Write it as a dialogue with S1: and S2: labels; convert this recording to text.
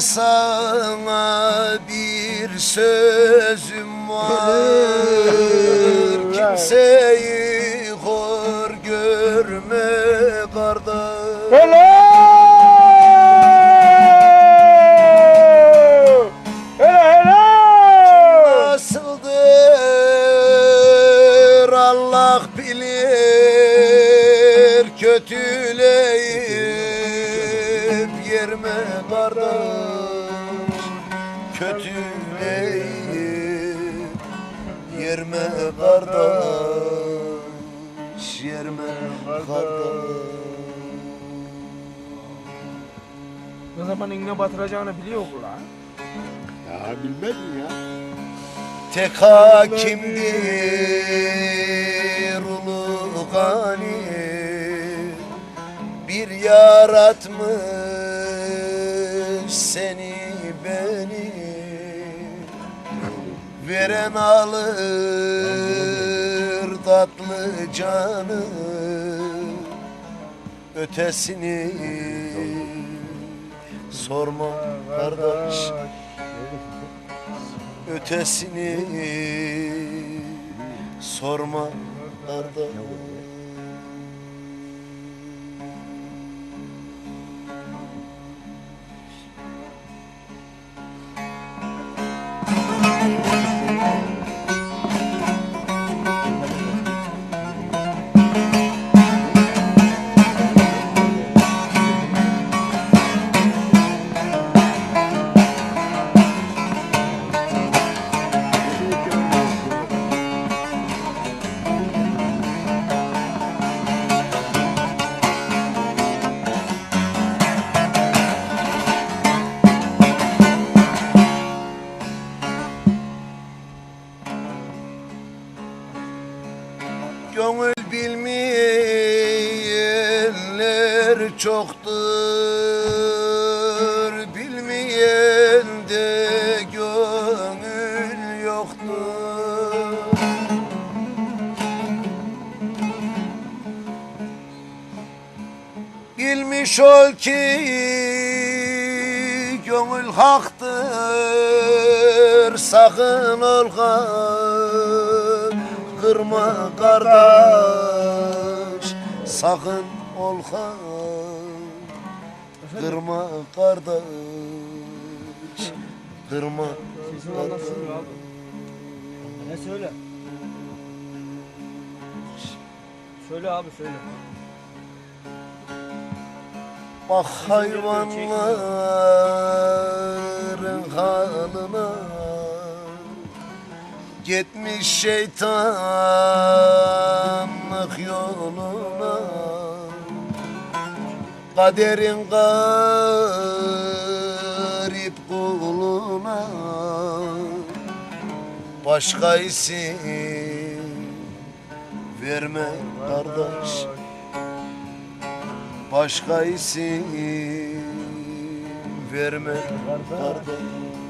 S1: Sana bir sözüm var Kimseyi hor görme kardeş
S2: Hello! Hello, hello!
S1: Nasıldır Allah bilir Kötüleyip yerme kardeş Kötüleyip yerme kardeş Yerme kardeş
S2: Ne zaman iğne batıracağını biliyor bu lan.
S3: Ya bilmez mi ya?
S1: Tek hakimdir ulu gani Bir yaratmış seni beni Veren alır tatlı canı Ötesini sorma kardeş ötesini sorma kardeş. Gönül bilmeyenler çoktur Bilmeyen de gönül yoktur. Bilmiş ol ki gönül haktır Sakın ol kırma kardeş Sakın ol ha, kırma kardeş Kırma
S2: abi. Ne söyle? Söyle abi söyle.
S1: Bak hayvanların halına Gitmiş şeytanlık yoluna Kaderin garip kuluna Başka isim verme kardeş Başka isim verme kardeş.